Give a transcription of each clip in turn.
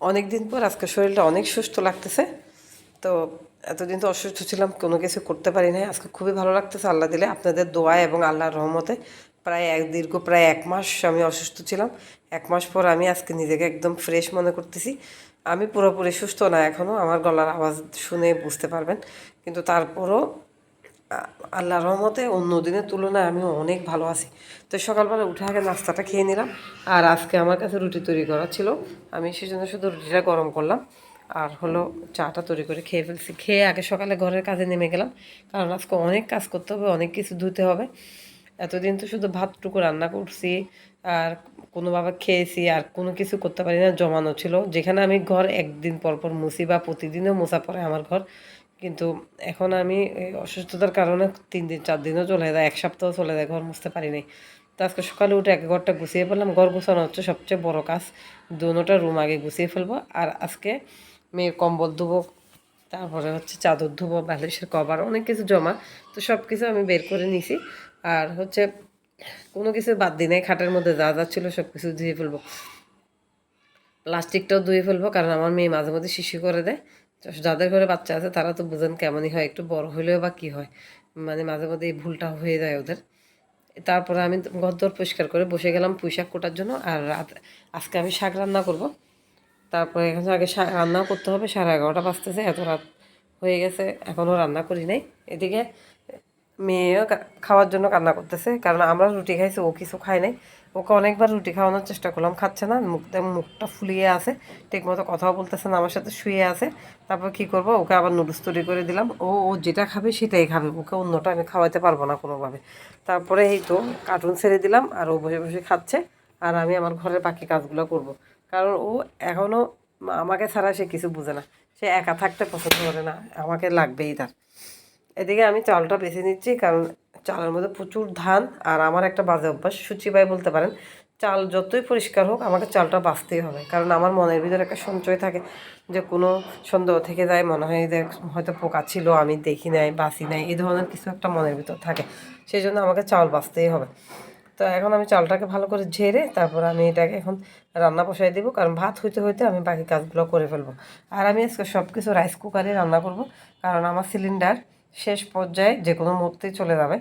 অনেক দিন পর আজকে শরীরটা অনেক সুস্থ লাগতেছে। তো এতদিন তো অসুস্থ ছিলাম, কোনো কিছু করতে পারি নাই। আজকে খুবই ভালো লাগতেছে, আল্লাহ দিলে। আপনাদের দোয়া এবং আল্লাহর রহমতে প্রায় এক, দীর্ঘ প্রায় এক মাস আমি অসুস্থ ছিলাম। এক মাস পর আমি আজকে নিজেকে একদম ফ্রেশ মনে করতেছি। আমি পুরোপুরি সুস্থ না এখনও আমার গলার আওয়াজ শুনে বুঝতে পারবেন। কিন্তু তারপরও আ- আল্লাহর রহমতে অন্য দিনের তুলনায় আমি অনেক ভালো আছি। তো সকালবেলা উঠে আগে নাস্তাটা খেয়ে নিলাম, আর আজকে আমার কাছে রুটি তৈরি করা ছিল। আমি সেজন্য শুধু রুটিটা গরম করলাম, আর হলো চাটা তৈরি করে খেয়ে ফেলছি। খেয়ে আগে সকালে ঘরের কাজে নেমে গেলাম, কারণ আজকে অনেক কাজ করতে হবে, অনেক কিছু ধুতে হবে। এতদিন তো শুধু ভাতটুকু রান্না করছি, আর কোনোভাবে খেয়েছি, আর কোনো কিছু করতে পারি না, জমানো ছিল। যেখানে আমি ঘর একদিন পর পর মুছি বা প্রতিদিনও মোছা পড়ে আমার ঘর কিন্তু এখন আমি অসুস্থতার কারণে তিন দিন, চার দিনও চলে যায়, এক সপ্তাহ চলে যায়, ঘর মুছতে পারি নাই। তো আজকে সকালে উঠে এক ঘরটা গুছিয়ে ফেললাম। ঘর গুছানো হচ্ছে সবচেয়ে বড় কাজ। দোনোটা রুম আগে গুছিয়ে ফেলব। আর আজকে মেয়ের কম্বল ধুবো, তারপরে হচ্ছে চাদর ধুবো, বালিশের কভার, অনেক কিছু জমা। তো সব কিছু আমি বের করে নিছি। আর হচ্ছে কোনো কিছু বাদ দিই নাই, খাটের মধ্যে যা যা ছিল সব কিছু ধুয়ে ফেলব। প্লাস্টিকটাও ধুয়ে ফেলব, কারণ আমার মেয়ে মাঝে মধ্যে শিশু করে দেয়। যাদের ঘরে বাচ্চা আছে, তারা তো বুঝেন কেমনই হয়, একটু বড় হলেও বা কী হয়। মানে মাঝে মধ্যে এই ভুলটা হয়ে যায় ওদের। তারপরে আমি ঘরদোর পরিষ্কার করে বসে গেলাম পুঁই শাক কোটার জন্য, আর রাত, আজকে আমি শাক রান্না করব। তারপরে এখানে আগে শাক রান্নাও করতে হবে, সাড়ে এগারোটা বাজতেছে, এত রাত হয়ে গেছে, এখনও রান্না করি নাই। এদিকে মেয়েও খাওয়ার জন্য কান্না করতেছে, কারণ আমরা রুটি খাইছি, ও কিছু খায় নাই। ওকে অনেকবার রুটি খাওয়ানোর চেষ্টা করলাম, খাচ্ছে না, মুখটা মুখটা ফুলিয়ে আছে ঠিক মতো কথাও বলতেছে না, আমার সাথে শুয়ে আছে। তারপর কি করব, ওকে আবার নুডলস তৈরি করে দিলাম। ও ও যেটা খাবে সেটাই খাবে, ওকে অন্যটা আমি খাওয়াতে পারব না কোনোভাবে। তারপরে এই তো কার্টুন ছেড়ে দিলাম, আর ও বসে বসে খাচ্ছে, আর আমি আমার ঘরের বাকি কাজগুলো করব। কারণ ও এখনও আমাকে ছাড়া সে কিছু বুঝে না, সে একা থাকতে পছন্দ করে না, আমাকে লাগবেই তার। এদিকে আমি চালটা বেছে নিচ্ছি, কারণ চালের মধ্যে প্রচুর ধান আর আমার একটা বাজে অভ্যাস সূচিবাই বলতে পারেন, চাল যতই পরিষ্কার হোক আমাকে চালটা বাঁচতেই হবে। কারণ আমার মনের ভিতরে একটা সঞ্চয় থাকে যে কোনো সন্দেহ থেকে যায়, মনে হয় যে হয়তো পোকা ছিল, আমি দেখি নাই বাসি নাই, এই ধরনের কিছু একটা মনের ভিতর থাকে। সেই জন্য আমাকে চাল বাঁচতেই হবে। তো এখন আমি চালটাকে ভালো করে ঝেড়ে তারপর আমি এটাকে এখন রান্না বসাই দেবো, কারণ ভাত হইতে হইতে আমি বাকি কাজগুলো করে ফেলব। আর আমি আজকে সব কিছু রাইস কুকারে রান্না করব, কারণ আমার সিলিন্ডার শেষ পর্যায়ে যে কোনো মুহূর্তেই চলে যাবে।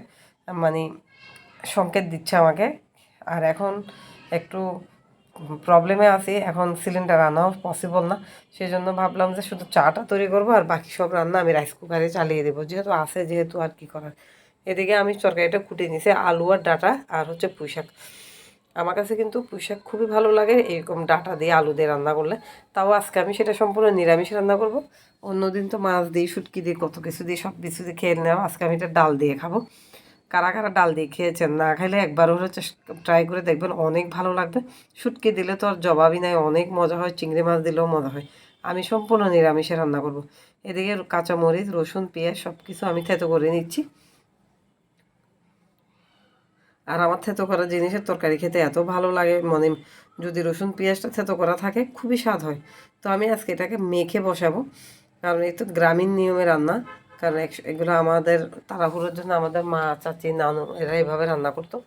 মানে সংকেত দিচ্ছে আমাকে। আর এখন একটু প্রবলেমে আছি। এখন সিলিন্ডার আনাও পসিবল না। সেই জন্য ভাবলাম যে শুধু চাটা তৈরি করব আর বাকি সব রান্না আমি রাইস কুকারে চালিয়ে দেবো। যেহেতু আছে, যেহেতু আর কি করার। এদিকে আমি তরকারিটা কুটে নিছি, আলু আর ডাটা আর হচ্ছে পুঁই শাক আমার কাছে কিন্তু পুঁই শাক খুবই ভালো লাগে, এরকম ডাটা দিয়ে আলু দিয়ে রান্না করলে। তাও আজকে আমি সেটা সম্পূর্ণ নিরামিষ রান্না করব। অন্যদিন তো মাছ দিয়ে, শুটকি দিয়ে, কত কিছু দিয়ে, সব কিছু দিয়ে খেয়ে নেওয়া। আজকে আমি এটা ডাল দিয়ে খাব। কারা কারা ডাল দিয়ে খেয়েছেন না খাইলে একবার হলে ট্রাই করে দেখবেন, অনেক ভালো লাগবে। শুটকি দিলে তো আর জবাবই নাই, অনেক মজা হয়, চিংড়ি মাছ দিলেও মজা হয়। আমি সম্পূর্ণ নিরামিষে রান্না করব। এদিকে কাঁচামরিচ, রসুন, পেঁয়াজ সব কিছু আমি থেতো করে নিচ্ছি। আর আমার থেতো করা জিনিসের তরকারি খেতে এত ভালো লাগে মানে যদি রসুন, পেঁয়াজটা থেতো করা থাকে, খুবই স্বাদ হয়। তো আমি আজকে এটাকে মেখে বসাবো। কারণ এই তো গ্রামীণ নিয়মে রান্না। কারণ এগুলো আমাদের তাড়াহুড়োর জন্য আমাদের মা, চাচি, নানু এরা এইভাবে রান্না করতো।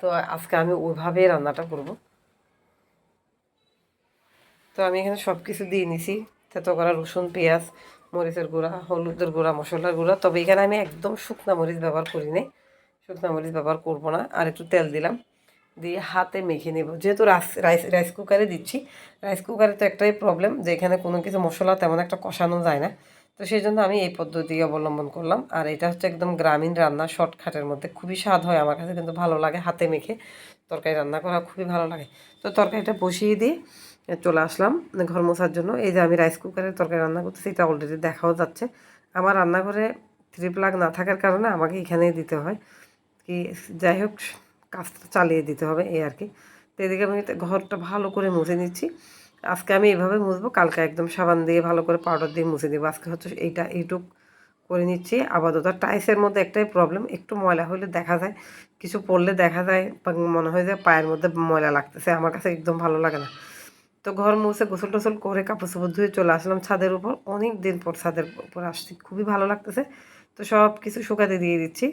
তো আজকে আমি ওইভাবেই রান্নাটা করব। তো আমি এখানে সব কিছু দিয়ে নিছি। থেতো করা রসুন, পেঁয়াজ, মরিচের গুঁড়া, হলুদের গুঁড়া, মশলার গুঁড়া। তবে এখানে আমি একদম শুকনা মরিচ ব্যবহার করি নাই। শুকনা মরিচ ব্যবহার করব না, আর একটু তেল দিলাম। দিয়ে হাতে মেখে নেব। যেহেতু রাইস রাইস রাইস কুকারে দিচ্ছি, রাইস কুকারে তো একটাই প্রবলেম যে এখানে কোনো কিছু মশলা তেমন একটা কষানো যায় না। তো সেই জন্য আমি এই পদ্ধতি অবলম্বন করলাম। আর এটা হচ্ছে একদম গ্রামীণ রান্না, শর্টকাটের মধ্যে। খুবই স্বাদ হয়, আমার কাছে কিন্তু ভালো লাগে হাতে মেখে। তরকারি রান্না করা খুবই ভালো লাগে। তো তরকারিটা বসিয়ে দিয়ে চলে আসলাম ঘর মোছার জন্য। এই যে আমি রাইস কুকারে তরকারি রান্না করতেছি, এটা অলরেডি দেখাও যাচ্ছে। আমার রান্নাঘরে থ্রি প্লাগ না থাকার কারণে আমাকে এখানেই দিতে হয়। কি, যাই হোক, কাজটা চালিয়ে দিতে হবে এই আর কি। তো এদিকে আমি ঘরটা ভালো করে মুছে নিচ্ছি। আজকে আমি এইভাবে মুছবো, কালকে একদম সাবান দিয়ে ভালো করে পাউডার দিয়ে মুছে দেবো আজকে হচ্ছে এইটা এইটুক করে নিচ্ছি। আপাতত টাইসের মধ্যে একটাই প্রবলেম একটু ময়লা হলে দেখা যায়, কিছু পড়লে দেখা যায় মনে হয় যে পায়ের মধ্যে ময়লা লাগতেছে, আমার কাছে একদম ভালো লাগে না। তো ঘর মুছে গোসল টোসল করে কাপড় চোপড় ধুয়ে চলে আসলাম ছাদের উপর। অনেক দিন পর ছাদের উপর আসছি, খুবই ভালো লাগতেছে। তো সব কিছু শুকাতে দিয়ে দিচ্ছি।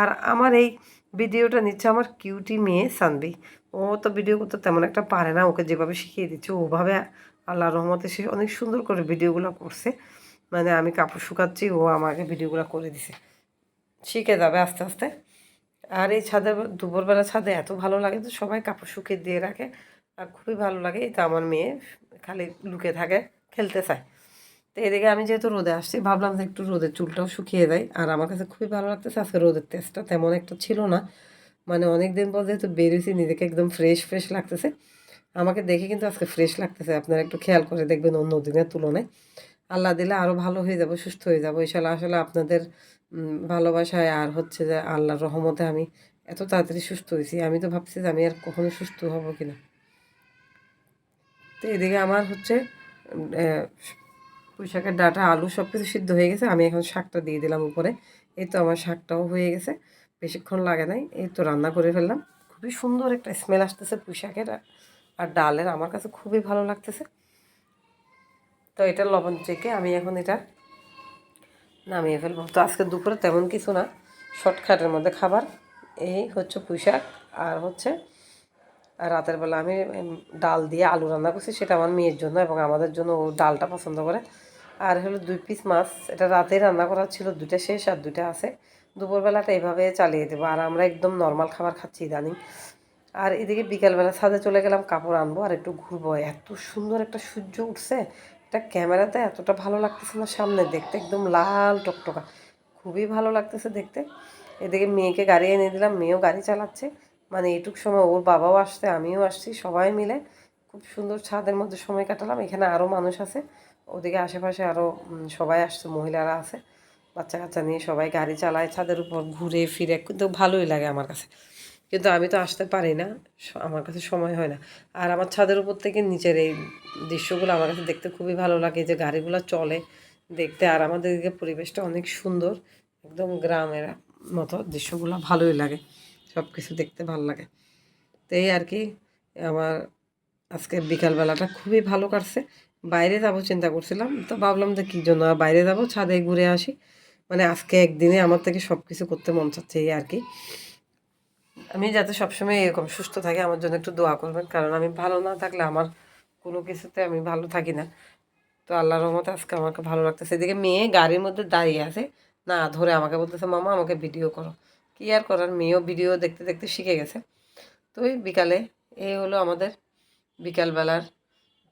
আর আমার এই ভিডিওটা নিচ্ছে আমার কিউটি মেয়ে সানবি। ও তো ভিডিও করতে তেমন একটা পারে না, ওকে যেভাবে শিখিয়ে দিচ্ছে, ওভাবে আল্লাহ রহমতে সে অনেক সুন্দর করে ভিডিওগুলো করছে। মানে আমি কাপড় শুকাচ্ছি, ও আমাকে ভিডিওগুলো করে দিছে। শিখে যাবে আস্তে আস্তে। আর এই ছাদে দুপুরবেলা ছাদে এত ভালো লাগে তো সবাই কাপড় শুকিয়ে দিয়ে রাখে। আর খুবই ভালো লাগে, এই তো আমার মেয়ে খালি লুকে থাকে, খেলতে চায়। তো এদিকে আমি যেহেতু রোদে আসছি, ভাবলাম যে একটু রোদের চুলটাও শুকিয়ে দেয়। আর আমার কাছে খুবই ভালো লাগতেছে, আজকে রোদের টেস্টটা তেমন একটা ছিল না। মানে অনেক দিন পর যেহেতু বেরিয়েছি নিজেকে একদম ফ্রেশ ফ্রেশ লাগতেছে। আমাকে দেখে কিন্তু আজকে ফ্রেশ লাগতেছে, আপনারা একটু খেয়াল করে দেখবেন অন্য দিনের তুলনায়। আল্লাহ দিলে আরও ভালো হয়ে যাব, সুস্থ হয়ে যাব ইনশাল্লাহ আসলে আপনাদের ভালোবাসায় আর হচ্ছে যে আল্লাহর রহমতে আমি এত তাড়াতাড়ি সুস্থ হয়েছি। আমি তো ভাবছি যে আমি আর কখনো সুস্থ হব কিনা। তো এদিকে আমার হচ্ছে পুঁই শাকের ডাটা, আলু সব কিছু সিদ্ধ হয়ে গেছে। আমি এখন শাকটা দিয়ে দিলাম উপরে। এই তো আমার শাকটাও হয়ে গেছে। বেশিক্ষণ লাগে নাই। এই তো রান্না করে ফেললাম। খুবই সুন্দর একটা স্মেল আসতেছে পুঁই শাকের আর- ডালের। আমার কাছে খুবই ভালো লাগতেছে। তো এটা লবণ চেকে আমি এখন এটা নামিয়ে ফেলব। তো আজকে দুপুরে তেমন কিছু না। শর্টকাটের মধ্যে খাবার। এই হচ্ছে পুঁই শাক আর হচ্ছে, আর রাতের বেলা আমি ডাল দিয়ে আলু রান্না করছি। সেটা আমার মেয়ের জন্য এবং আমাদের জন্য ও ডালটা পছন্দ করে। আর হলো দুই পিস মাছ। এটা রাতে রান্না করা ছিল, দুইটা শেষ আর দুইটা আছে। দুপুরবেলাটা এইভাবে চালিয়ে দেবো। আর আমরা একদম নর্মাল খাবার খাচ্ছি ইদানিং। আর এদিকে বিকালবেলা ছাদে চলে গেলাম, কাপড় আনব আর একটু ঘুরবো। এত সুন্দর একটা সূর্য উঠছে। এটা ক্যামেরাতে এতটা ভালো লাগতেছে না সামনে, দেখতে একদম লাল টকটকা। খুবই ভালো লাগতেছে দেখতে। এদিকে মেয়েকে গাড়ি এনে দিলাম, মেয়েও গাড়ি চালাচ্ছে। মানে এইটুক সময় ওর বাবাও আসছে, আমিও আসছি, সবাই মিলে। খুব সুন্দর ছাদের মধ্যে সময় কাটালাম। এখানে আরও মানুষ আছে। ওদিকে আশেপাশে আরও সবাই আসছে, মহিলারা আছে বাচ্চা কাচ্চা নিয়ে সবাই গাড়ি চালায়, ছাদের উপর ঘুরে ফিরে, কিন্তু ভালোই লাগে আমার কাছে। কিন্তু আমি তো আসতে পারি না আমার কাছে সময় হয় না। আর আমার ছাদের উপর থেকে নিচের এই দৃশ্যগুলো আমার কাছে দেখতে খুবই ভালো লাগে, যে গাড়িগুলো চলে দেখতে। আর আমাদের দিকে পরিবেশটা অনেক সুন্দর, একদম গ্রামের মতো দৃশ্যগুলো, ভালোই লাগে সব কিছু দেখতে ভালো লাগে। তো এই আর কি, আমার আজকে বিকালবেলাটা খুবই ভালো কাটছে। বাইরে যাব চিন্তা করছিলাম, তো ভাবলাম যে কী জন্য বাইরে যাব, ছাদে ঘুরে আসি। মানে আজকে একদিনে আমার থেকে সব কিছু করতে মন চাচ্ছে এই আর কি আমি যাতে সবসময় এরকম সুস্থ থাকি, আমার জন্য একটু দোয়া করবেন, কারণ আমি ভালো না থাকলে আমার কোনো কিছুতে আমি ভালো থাকি না। তো আল্লাহর রহমতে আজকে আমাকে ভালো লাগতেছে। এদিকে মেয়ে গাড়ির মধ্যে দাঁড়িয়ে আছে। না, ধরে আমাকে বলতেছে, মামা, আমাকে ভিডিও করো। কি আর করার? মেয়েও ভিডিও দেখতে দেখতে শিখে গেছে। তো ওই বিকালে, এই হলো আমাদের বিকালবেলার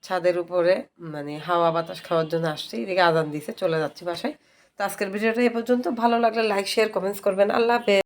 ছাদের উপরে মানে হাওয়া বাতাস খাওয়ার জন্য আসছি, এদিকে আজান দিছে, চলে যাচ্ছি বাসায়। তো আজকের ভিডিওটা এ পর্যন্ত। ভালো লাগলে লাইক শেয়ার কমেন্টস করবেন। আল্লাহ হাফেজ।